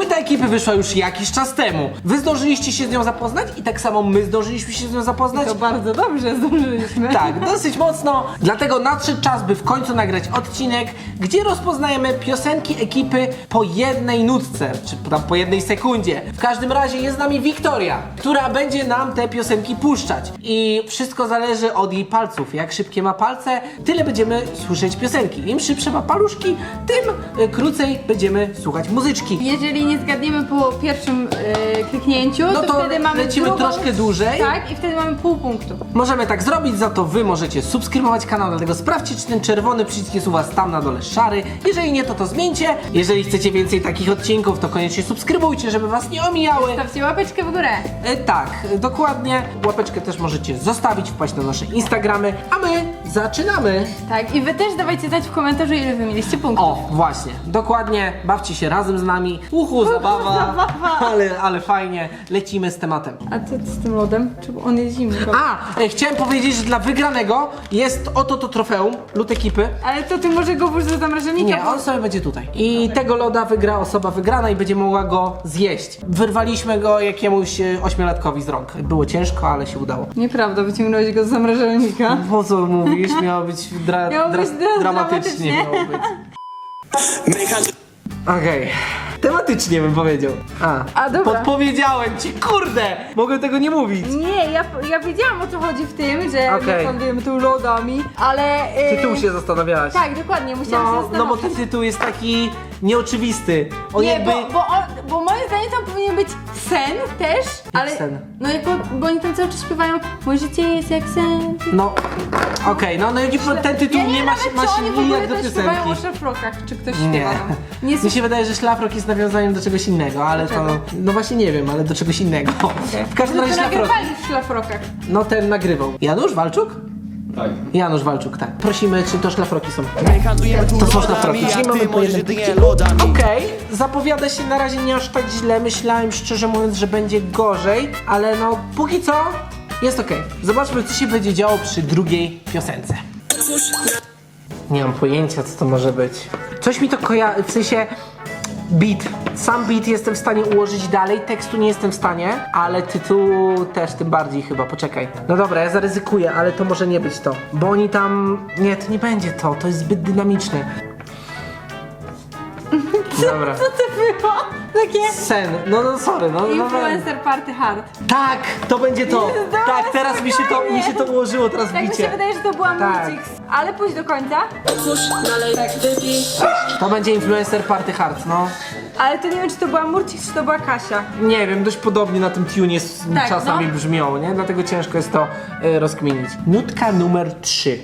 Płyta ekipy wyszła już jakiś czas temu. Wy zdążyliście się z nią zapoznać i tak samo my zdążyliśmy się z nią zapoznać. To bardzo dobrze zdążyliśmy. Tak, dosyć mocno. Dlatego nadszedł czas, by w końcu nagrać odcinek, gdzie rozpoznajemy piosenki ekipy po jednej nutce, czy tam po jednej sekundzie. W każdym razie jest z nami Wiktoria, która będzie nam te piosenki puszczać. I wszystko zależy od jej palców. Jak szybkie ma palce, tyle będziemy słyszeć piosenki. Im szybsze ma paluszki, tym y, krócej będziemy słuchać muzyczki. Jeżeli nie zgadniemy po pierwszym e, kliknięciu, No to, to wtedy mamy lecimy drugą, troszkę dłużej. Tak, i wtedy mamy pół punktu. Możemy tak zrobić, za to wy możecie subskrybować kanał, dlatego sprawdźcie, czy ten czerwony przycisk jest u was tam na dole szary. Jeżeli nie, to to zmieńcie. Jeżeli chcecie więcej takich odcinków, to koniecznie subskrybujcie, żeby was nie omijały. Stawcie łapeczkę w górę. E, tak, dokładnie. Łapeczkę też możecie zostawić, wpaść na nasze Instagramy, a my zaczynamy. Tak, i wy też dawajcie znać w komentarzu, ile wy mieliście punktów. O, właśnie, dokładnie. Bawcie się razem z nami. Uhu, zabawa. zabawa. Ale, ale fajnie. Lecimy z tematem. A co z tym lodem? Czy on jest zimny? A, e, chciałem powiedzieć, że dla wygranego jest oto to trofeum, lód ekipy. Ale to ty może go włóż do zamrażalnika? Nie, on sobie będzie tutaj. I tego loda wygra osoba wygrana i będzie mogła go zjeść. Wyrwaliśmy go jakiemuś e, ośmiolatkowi z rąk. Było ciężko, ale się udało. Nieprawda, wyciągnąłeś go z zamrażalnika. Po co mówisz? Miało być, dra- Miało być dra- dramatycznie. Miało być. Okej. Tematycznie bym powiedział. A, A, dobra. Podpowiedziałem ci, kurde! Mogę tego nie mówić. Nie, ja, ja wiedziałam o co chodzi w tym, że Okej. my handlujemy tu lodami, ale... Yy, Tytuł się zastanawiałaś. Tak, dokładnie, musiałam się No, zastanowić. no bo ten tytuł jest taki nieoczywisty. On Nie, jakby... bo, bo, on, bo moim zdaniem tam powinien być sen też, ale... sen? No jako, bo oni tam cały czas śpiewają Moje życie jest jak sen. No, okej, no, no i ten tytuł ja nie, nie ma, nawet, ma czy się oni w ogóle nijak do śpiewają o piosenki. szlafrokach, czy ktoś Nie. śpiewa tam. Nie Mi się wydaje, że szlafrok jest nawiązaniem do czegoś innego, ale to... No właśnie nie wiem, ale do czegoś innego. W każdym razie szlafrok... nagrywali w szlafrokach. No ten nagrywał. Janusz Walczuk? Tak. Janusz Walczuk, tak. Prosimy, czy to szlafroki są. My handlujemy tu To są szlafroki, czyli mamy po jednym lodami Okej, zapowiada się na razie nie aż tak źle. Myślałem szczerze mówiąc, że będzie gorzej, ale no póki co jest okej. Zobaczmy, co się będzie działo przy drugiej piosence. Nie mam pojęcia, co to może być. Coś mi to kojarzy, w sensie beat. Sam beat jestem w stanie ułożyć dalej, tekstu nie jestem w stanie, ale tytułu też tym bardziej chyba, poczekaj. No dobra, ja zaryzykuję, ale to może nie być to, bo oni tam... Nie, to nie będzie to, to jest zbyt dynamiczne. Dobra. Co to było? Takie... Sen, no no sorry, no, no, no. Influencer Party Hard. Tak, to będzie to. Dobre, Tak, teraz mi się to, mi się to ułożyło teraz Tak mi się bicie. wydaje, że to była Tak. Multix. Ale pójdź do końca. To będzie influencer party hard, no. Ale to nie wiem, czy to była Murcik, czy to była Kasia. Nie wiem, dość podobnie na tym tune jest, Tak, czasami no. brzmią, nie? Dlatego ciężko jest to e, rozkminić. Nutka numer 3.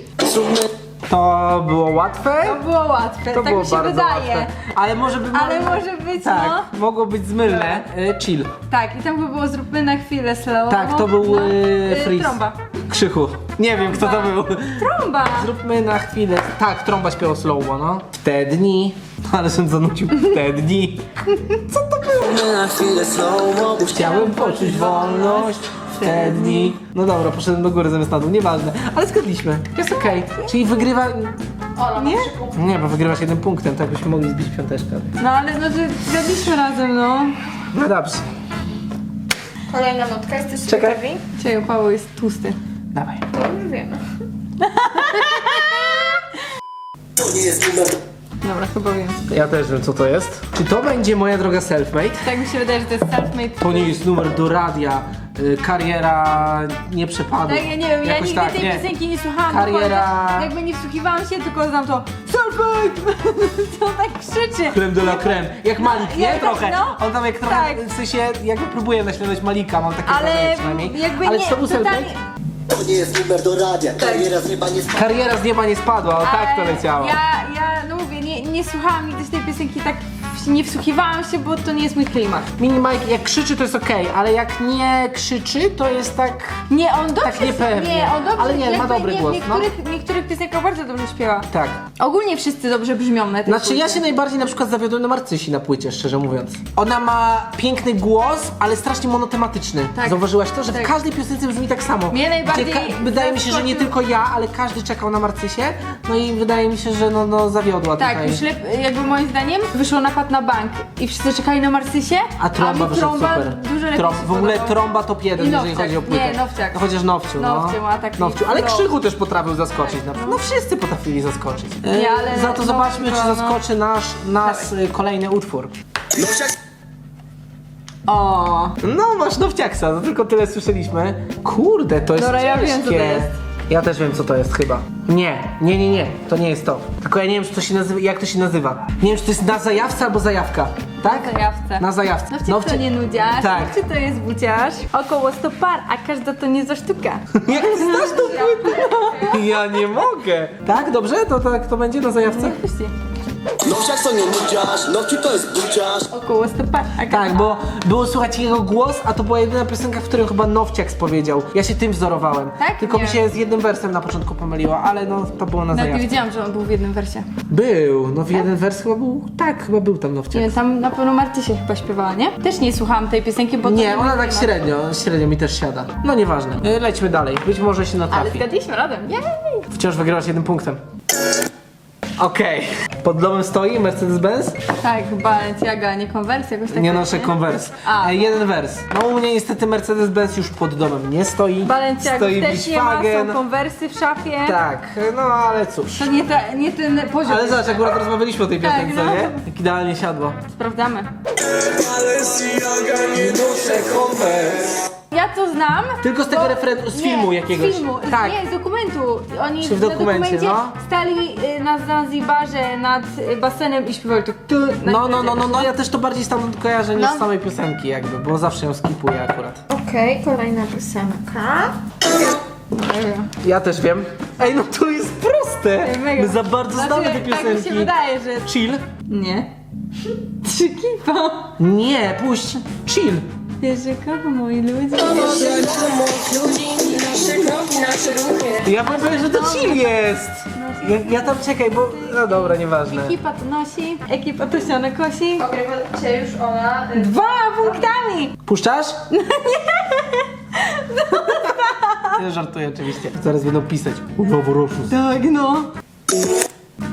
To było łatwe? To było łatwe, To tak było mi się bardzo wydaje. łatwe. Ale może by Ale może być, Tak, no. mogło być zmylne. E, chill. Tak, i tam by było zróbmy na chwilę slow. Tak, to był no. e, Y, freeze. Trąba. Krzychu. Nie wiem, kto to był. Trąba! Zróbmy na chwilę. Tak, trąba śpiewał slow no. W te dni. Ale żem zanucił w te dni. Co to było? Na chwilę slow Chciałem poczuć wolność te dni. No dobra, poszedłem do góry zamiast na dół, nieważne. Ale zgadliśmy. Jest okej. Czyli wygrywa... Nie? Nie, bo wygrywasz jednym punktem, tak byśmy mogli zbić piąteczkę. No ale no, że zgadliśmy razem, no. No dobrze. Kolejna nutka, jesteście Czekaj. gotowi? Ciebie Paweł jest tłusty. Dawaj. To już wiemy. To nie jest numer Dobra, chyba wiem. Ja też wiem, co to jest. Czy to będzie moja droga selfmade? Tak mi się wydaje, że to jest self-made. To nie jest numer do radia. y, Kariera nie przepadła. Tak, ja nie wiem, ja Jakoś nigdy tak, tej nie. piosenki nie słuchałam Kariera- do końca. Jakby nie wsłuchiwałam się, tylko znam to self-made! To on tak krzyczy. Creme de la creme. Jak Malik, nie? Ja tak, trochę. no. On tam jak trochę, Tak. w sensie, jakby próbuje naśladować Malika, mam takie wrażenie Ale przynajmniej. jakby Ale nie, czy to był selfmade? totalnie... To nie jest numer do radia Kariera z nieba nie spadła Kariera z nieba nie spadła, o tak to Ale leciało. Ja, no nie, nie słuchałam nigdy z tej piosenki, tak w- nie wsłuchiwałam się, bo to nie jest mój klimat. Mini Mike jak krzyczy to jest okej, ale jak nie krzyczy to jest tak... Nie, on dobrze Tak niepewnie. Nie, on dobrze Ale nie, ma jakby dobry nie, głos, W niektórych, niektórych piosenkach bardzo dobrze śpiewa. Tak. Ogólnie wszyscy dobrze brzmią na tej Znaczy ja się najbardziej na przykład zawiodłem na Marcysi na płycie, szczerze mówiąc. Ona ma piękny głos, ale strasznie monotematyczny. Tak. Zauważyłaś to, że Tak. w każdej piosence brzmi tak samo. Mnie najbardziej Gdzie wydaje mi się, że nie zaskoczył- tylko ja, ale każdy czekał na Marcysię. No i wydaje mi się, że no, no zawiodła Tak, tutaj. już lep, jakby moim zdaniem wyszło napad na bank i wszyscy czekali na Marcysie, A trąba mi wyszedł trąba super. dużo lepiej Trąb, się w ogóle podobał. trąba top 1, I jeżeli Nowciak. chodzi o płytę. Nie, Nowciak. No chociaż Nowciu, no. Nowciu ma taki Nowciu. Ale. Krzychu też potrafił zaskoczyć. No, no wszyscy potrafili zaskoczyć. E, Nie, ale Za to no, zobaczmy, czy no. zaskoczy nasz, nas y, kolejny utwór. O, No, masz Nowciaksa, no tylko tyle słyszeliśmy. Kurde, to jest Dobra, ja ciężkie. wiem, co to jest. Ja też wiem, co to jest chyba. Nie, nie, nie, nie, to nie jest to. Tylko ja nie wiem, czy to się nazywa, jak to się nazywa. Nie wiem, czy to jest na zajawce albo zajawka. Tak? Na zajawce. Na zajawce. no Nowcia- to nie nudziarz, Tak. no czy to jest buciarz? Około 100 par, a każda to nie za sztuka. Jak znasz tą płytę? Ja nie mogę. Tak, dobrze? To tak to będzie na zajawce? Puści. Nowsiak to nie nudziarz, nowci to jest buciarz Około 100 par, a każda... Tak, bo było słychać jego głos, a to była jedyna piosenka, w której chyba Nowciak spowiedział. Ja się tym wzorowałem. Tak? Tylko Nie. mi się z jednym wersem na początku pomyliło, ale no to było na Nawet nie zajawce. wiedziałam, że on był w jednym wersie. Był, no w jeden wers chyba był, tak, chyba był tam Nie Nowciak. wiem, tam na pewno Martysia chyba śpiewała, nie? Też nie słuchałam tej piosenki, bo to Nie, ona tak średnio, średnio mi też siada. No nieważne. Y, Lećmy dalej, być może się Ale natrafi. zgadliśmy razem, jej! Wciąż wygrywasz jednym punktem. Okej. Pod domem stoi Mercedes-Benz? Tak, Balenciaga, nie konwersja, jakoś tak. Nie noszę konwers. A. E, jeden wers. No u mnie niestety Mercedes-Benz już pod domem nie stoi. Balenciaga stoi też nie ma, Volkswagen. są konwersy w szafie. Tak, no ale cóż. To nie, ta, nie ten poziom. Ale zobacz, akurat rozmawialiśmy o tej Tak, piosence, no. nie? Jak idealnie siadło. Sprawdzamy. Ja to znam. Tylko z tego bo- z nie, filmu jakiegoś. Z filmu, Tak. nie, z dokumentu. Oni Czy w dokumencie, na dokumencie no. stali y, na Zanzibarze nad y, basenem i śpiewali to tu. na No, no, no, no, no, ja też to bardziej stamtąd kojarzę niż No. z samej piosenki jakby, bo zawsze ją skipuję akurat. Okej, kolejna piosenka. Nie. Ja też wiem. Ej, no to jest proste! Ej, mega. My za bardzo Znaczy, znamy te Tak mi piosenki. się wydaje, że... Chill? Nie. Trzy kipa. Nie, puść. Chill. Jeszcze kogo moi ludzie? Ja powiem powiedzieć, że to chill jest. Ja, ja tam czekaj, bo... No dobra, nieważne. Ekipa to nosi, ekipa to siano kosi. Ogrywa cię już ona. y, Dwa punktami! Puszczasz? Nie! Ja żartuję oczywiście. Zaraz będą pisać. Noworoczny. Tak, no.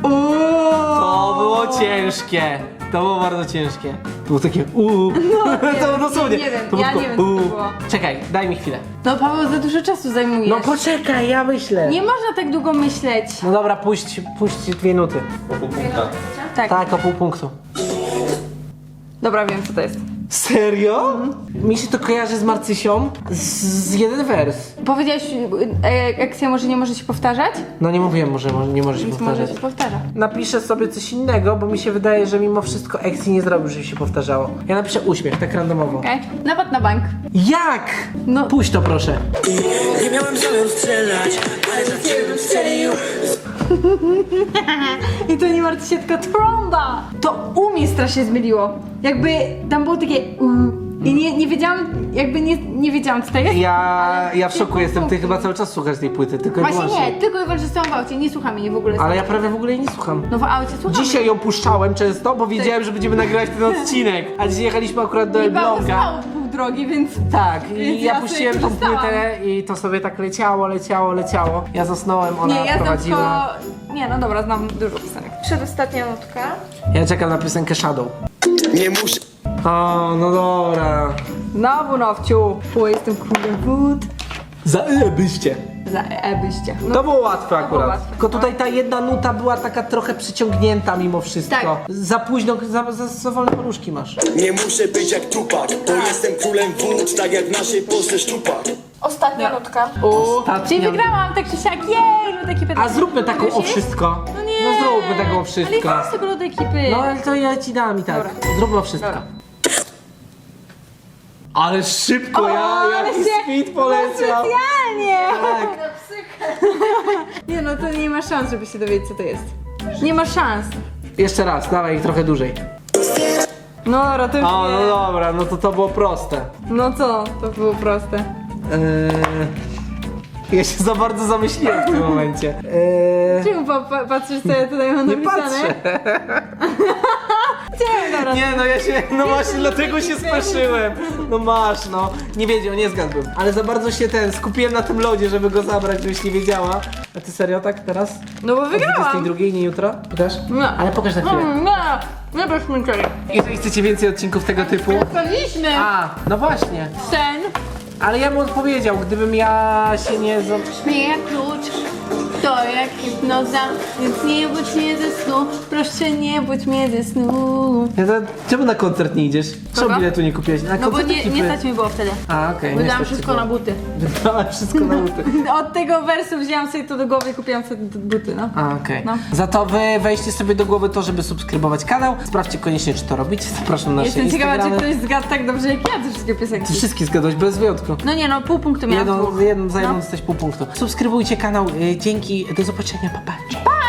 To było ciężkie. To było bardzo ciężkie. To było takie uuu. No, nie to wiem, dosłownie. nie wiem, to było ja tylko nie wiem, co to uuu. było. Czekaj, daj mi chwilę. No Paweł, za dużo czasu zajmujesz. No poczekaj, ja myślę. Nie można tak długo myśleć. No dobra, puść, puść dwie nuty. Tak. Tak, o pół punktu. Dobra, wiem co to jest. Serio? Mi się to kojarzy z Marcysią z, z jeden wers. Powiedziałeś, e, akcja może nie może się powtarzać? No nie mówiłem, może, może nie może się Więc może powtarzać. się powtarza. Napiszę sobie coś innego, bo mi się wydaje, że mimo wszystko Exi nie zrobił, żeby się powtarzało. Ja napiszę uśmiech, tak randomowo. Okej? Napad na bank. Jak? No. Puść to proszę. Nie miałem zamiaru strzelać, ale za ciebie bym strzelił I to nie martw się, tylko trąba! To u mnie strasznie zmyliło. Jakby tam było takie u i nie, nie wiedziałam, jakby nie, nie wiedziałam co to jest. Ja, ja w szoku jestem, ty chyba cały czas słuchasz tej płyty, tylko i Właśnie wyłącznie. nie, tylko i wyłącznie są w aucie, nie słucham jej w ogóle. Ale ja prawie w ogóle jej nie słucham. No w aucie słucham. Dzisiaj ją puszczałem często, bo wiedziałem, że będziemy nagrywać ten odcinek. A dzisiaj jechaliśmy akurat do Elbląga. Drogi, więc... Tak, i Więc ja sobie puściłem tą korzystałam. płytę i to sobie tak leciało, leciało, leciało. Ja zasnąłem, ona Nie, ja znam prowadziła. tylko... Nie, no dobra, znam dużo piosenek. Przedostatnia nutka. Ja czekam na piosenkę Shadow. Nie muszę O, no dobra. Znowu nowciu, bo jestem królem wód. Za ile byście? Za ebyście. No, To było łatwe akurat. łatwe. Tylko tutaj ta jedna nuta była taka trochę przyciągnięta mimo wszystko. Tak. Za późno, za, za, za wolne paluszki masz. Nie muszę być jak Tupak, bo jestem królem wód, tak jak w naszej Polsce szczupak Ostatnia nutka. Ostatnia. Czyli wygrałam tak czy siak, jej, lud ekipy. A zróbmy taką Już o jest? wszystko. No nie. No zróbmy taką o wszystko. Ale jest tego lud ekipy. No ale to ja ci dam i tak. Dobra. Zróbmy o wszystko. Dobra. Ale szybko, ja jaki speed poleciał. specjalnie. Tak. Nie no, to nie ma szans, żeby się dowiedzieć co to jest. Nie ma szans. Jeszcze raz, dawaj trochę dłużej. No dobra, to już O, no dobra, no to to było proste. No co, to było proste. Yy... Ja się za bardzo zamyśliłem w tym momencie. Eee, Czemu pa, pa, patrzysz, co ja tutaj mam nie napisane? patrzę. Nie, dobra. Nie no ja się, no właśnie dlatego się speszyłem. No masz, no. Nie wiedział, nie zgadłem. Ale za bardzo się ten, skupiłem na tym lodzie, żeby go zabrać, żebyś nie wiedziała. A ty serio tak teraz? No bo O wygrałam. 22, nie jutro? Pokaż? No. Ale pokaż na chwilę. Mm, No, nie bez milczenia. Jeżeli chcecie więcej odcinków tego typu... Sprawiliśmy A, no właśnie. sen. Ale ja mu odpowiedział, gdybym ja się nie... za- klucz, to jak hipnoza, więc nie budź mnie ze snu, proszę nie budź mnie ze snu. Ja to, czemu na koncert nie idziesz? Czemu Kogo? biletu nie kupiłeś? Na No bo koncert nie, nie stać mi było wtedy. A, okej. nie Wydałam stać wszystko było. na buty. Wydałam wszystko na buty. Od tego wersu wzięłam sobie to do głowy i kupiłam sobie te buty, no. A, okej. No. Za to wy weźcie sobie do głowy to, żeby subskrybować kanał. Sprawdźcie koniecznie, czy to robicie. Zapraszam na nasze Jestem ciekawa, czy Instagramy. ktoś zgadł tak dobrze jak ja te wszystkie Ty piosenki. wszystkie zgadłeś bez wyjątku. No nie no, pół punktu miałam. Jedną, dwóch. jedną za jedną No. jesteś pół punktu. Subskrybujcie kanał. y, Dzięki. Do zobaczenia. Pa, pa. Cześć.